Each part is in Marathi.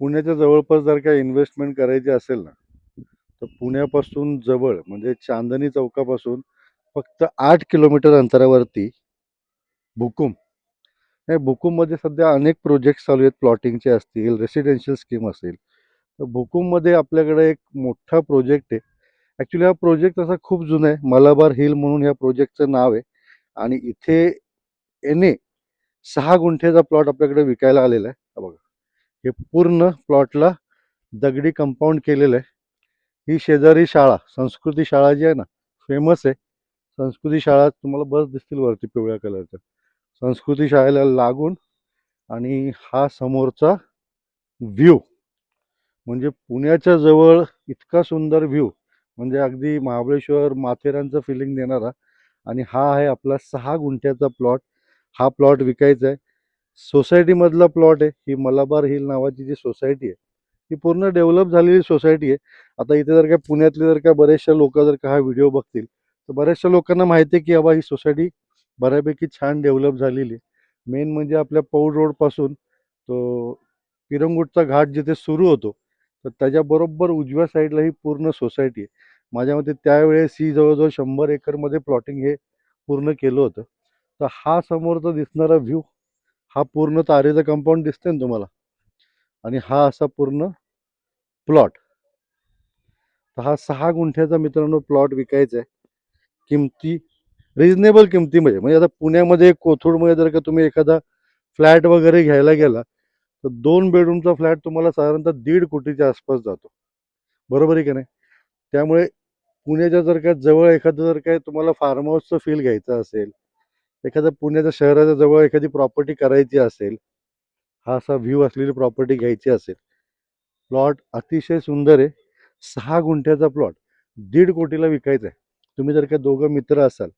पुण्याच्या जवळपास जर का इन्व्हेस्टमेंट करायची असेल ना तर पुण्यापासून जवळ म्हणजे चांदणी चौकापासून फक्त आठ किलोमीटर अंतरावरती भुकुम. हे भुकुममध्ये सध्या अनेक प्रोजेक्ट चालू आहेत. प्लॉटिंगचे असतील रेसिडेन्शियल स्कीम असेल. तर भुकुममध्ये आपल्याकडे एक मोठा प्रोजेक्ट आहे. ॲक्च्युली हा प्रोजेक्ट असा खूप जुना आहे. मलाबार हिल म्हणून ह्या प्रोजेक्टचं नाव आहे. आणि इथे एने सहा गुंठेचा प्लॉट आपल्याकडे विकायला आलेला आहे. बघा. हे पूर्ण प्लॉटला दगडी कंपाऊंड केलेलं आहे. ही शेजारी शाळा संस्कृती शाळा जी आहे ना फेमस आहे. संस्कृती शाळा तुम्हाला बस दिसतील वरती पिवळ्या कलरच्या संस्कृती शाळेला लागून आणि हा समोरचा व्ह्यू म्हणजे पुण्याच्या जवळ इतका सुंदर व्ह्यू म्हणजे अगदी महाबळेश्वर माथेरानचं फिलिंग देणारा. आणि हा आहे आपला सहा गुंठ्याचा प्लॉट हा प्लॉट विकायचा आहे. सोसायटीमधला प्लॉट आहे. ही मलाबार हिल नावाची जी सोसायटी आहे ही पूर्ण डेव्हलप झालेली सोसायटी आहे. आता इथे जर का पुण्यातले जर का बरेचशा लोक जर का हा व्हिडिओ बघतील तर बऱ्याचशा लोकांना माहिती आहे की बाबा ही सोसायटी बऱ्यापैकी छान डेव्हलप झालेली आहे. मेन म्हणजे आपल्या पौड रोडपासून तो पिरंगुटचा घाट जिथे सुरू होतो तर त्याच्याबरोबर उजव्या साईडला ही पूर्ण सोसायटी आहे. माझ्या मते त्यावेळेस ही जवळजवळ शंभर एकरमध्ये प्लॉटिंग हे पूर्ण केलं होतं. तर हा समोरचा दिसणारा व्ह्यू हा पूर्ण तारेचा कंपाऊंड दिसतंय ना तुम्हाला? आणि हा असा पूर्ण प्लॉट तर हा सहा गुंठ्याचा मित्रांनो प्लॉट विकायचा आहे किमती रिजनेबल किमतीमध्ये. म्हणजे आता पुण्यामध्ये कोथरूडमध्ये जर का तुम्ही एखादा फ्लॅट वगैरे घ्यायला गेला तर दोन बेडरूमचा फ्लॅट तुम्हाला साधारणतः दीड कोटीच्या आसपास जातो. बरोबर आहे का नाही? त्यामुळे पुण्याच्या जर का जवळ एखादं जर काय तुम्हाला फार्म हाऊसचं फील घ्यायचं असेल एखाद्या पुण्याच्या शहराच्या जवळ एखादी प्रॉपर्टी करायची असेल हा असा व्ह्यू असलेली प्रॉपर्टी घ्यायची असेल प्लॉट अतिशय सुंदर आहे. सहा गुंठ्याचा प्लॉट दीड कोटीला विकायचा आहे. तुम्ही जर का दोघं मित्र असाल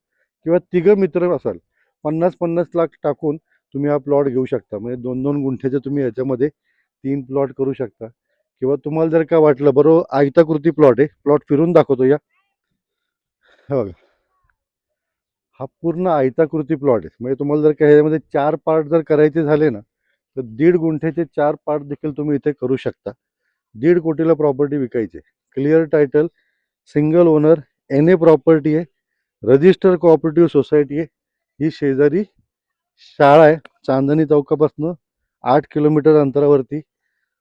किंवा तिघं मित्र असाल पन्नास पन्नास लाख टाकून तुम्ही हा प्लॉट घेऊ शकता. म्हणजे दोन दोन गुंठ्याचे तुम्ही याच्यामध्ये तीन प्लॉट करू शकता. किंवा तुम्हाला जर का वाटलं बरोबर आयताकृती प्लॉट आहे प्लॉट फिरून दाखवतो या. बघा. हा पूर्ण आयताकृती प्लॉट आहे. म्हणजे तुम्हाला जर का ह्याच्यामध्ये चार पार्ट जर करायचे झाले ना तर दीड गुंठ्याचे चार पार्ट देखील तुम्ही इथे करू शकता. दीड कोटीला प्रॉपर्टी विकायची clear title single owner N A property आहे. रजिस्टर कोऑपरेटिव्ह सोसायटी आहे. ही शेजारी शाळा आहे चांदणी चौकापासून आठ किलोमीटर अंतरावरती.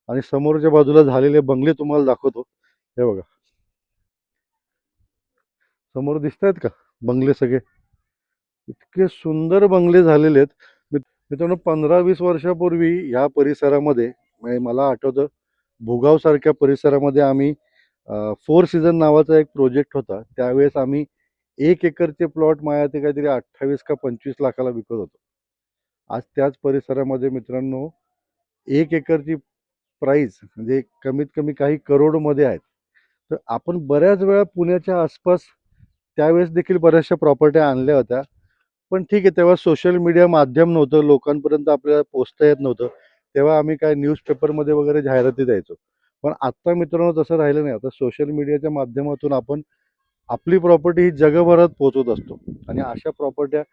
आणि समोरच्या बाजूला झालेले बंगले तुम्हाला दाखवतो. हे बघा. समोर दिसत आहेत का बंगले सगळे? इतके सुंदर बंगले झालेले आहेत. मी मित्रांनो पंधरा वीस वर्षापूर्वी या परिसरामध्ये म्हणजे मला आठवतं भुगावसारख्या परिसरामध्ये आम्ही फोर सीझन नावाचा एक प्रोजेक्ट होता. त्यावेळेस आम्ही एक एकरचे प्लॉट माया ते काहीतरी अठ्ठावीस का पंचवीस लाखाला विकत होतो. आज त्याच परिसरामध्ये मित्रांनो एक एकरची प्राईज म्हणजे कमीत कमी काही करोडमध्ये आहेत. तर आपण बऱ्याच वेळा पुण्याच्या आसपास त्यावेळेस देखील बऱ्याचशा प्रॉपर्ट्या आणल्या होत्या. पण ठीक आहे तेव्हा सोशल मीडिया माध्यम नव्हतं लोकांपर्यंत आपल्याला पोचता येत नव्हतं तेव्हा आम्ही काय न्यूजपेपरमध्ये वगैरे जाहिराती द्यायचो. पण आत्ता मित्रांनो तसं राहिलं नाही. आता सोशल मीडियाच्या माध्यमातून आपण आपली प्रॉपर्टी ही जगभरात पोहोचवत असतो. आणि अशा प्रॉपर्ट्या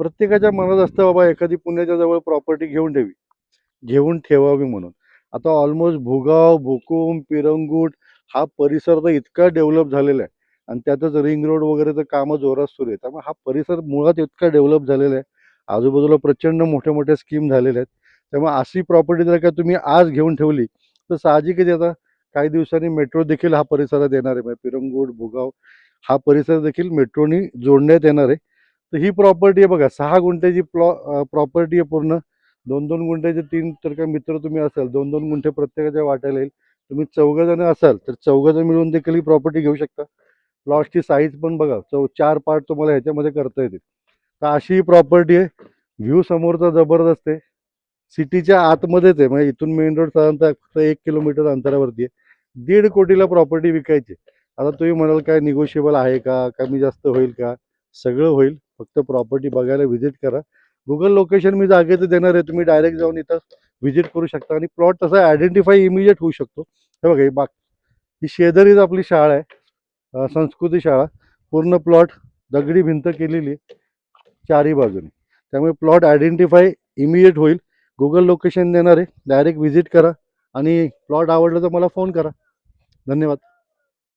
प्रत्येकाच्या मनात असतं बाबा एखादी पुण्याच्या जवळ प्रॉपर्टी घेऊन ठेवी. घेऊन ठेवावी म्हणून. आता ऑलमोस्ट भुगाव भुकुम पिरंगूट हा परिसर तर इतका डेव्हलप झालेला आहे. आणि त्यातच रिंग रोड वगैरेचं कामं जोरात सुरू आहे त्यामुळे हा परिसर मुळात इतका डेव्हलप झालेला आहे. आजूबाजूला प्रचंड मोठ्या मोठ्या स्कीम झालेल्या आहेत. त्यामुळे अशी प्रॉपर्टी जर का तुम्ही आज घेऊन ठेवली तर साहजिकच आता काही दिवसांनी मेट्रो देखील हा परिसरात येणार आहे. म्हणजे पिरंगूट भुगाव हा परिसर देखील मेट्रोनी जोडण्यात येणार आहे. तर ही प्रॉपर्टी आहे बघा सहा गुंठ्याची प्लॉ प्रॉपर्टी आहे पूर्ण. दोन दोन गुंठ्याचे तीन तर काय मित्र तुम्ही असाल दोन दोन गुंठे प्रत्येकाच्या वाटायला येईल. तुम्ही चौघजण असाल तर चौघजण मिळून देखील ही प्रॉपर्टी घेऊ शकता. प्लॉटची साईज पण बघा चौ चार पार्ट तुम्हाला ह्याच्यामध्ये करता येतील. तर अशी ही प्रॉपर्टी आहे. व्ह्यू समोरचा जबरदस्त आहे. सिटीच्या आतमध्येच आहे. म्हणजे इथून मेन रोड साधारणतः फक्त एक किलोमीटर अंतरावरती आहे. दीड कोटीला प्रॉपर्टी विकायची आता तुम्ही म्हणाल काय निगोशिएबल आहे का? कमी जास्त होईल का? सगळं होईल. फक्त प्रॉपर्टी बघायला व्हिजिट करा. गुगल लोकेशन मी जागेचं देणार आहे. तुम्ही डायरेक्ट जाऊन इथं व्हिजिट करू शकता. आणि प्लॉट तसा आयडेंटिफाय इमिजिएट होऊ शकतो. हे बघा ही बाग ही शेजारीच आपली शाळा आहे. संस्कृती शाळा पूर्ण प्लॉट दगडी भिंत केलेली आहे चारही बाजूने. त्यामुळे प्लॉट आयडेंटिफाय इमिजिएट होईल. गुगल लोकेशन देणारे डायरेक्ट व्हिजिट करा आणि प्लॉट आवडलं तर मला फोन करा. धन्यवाद.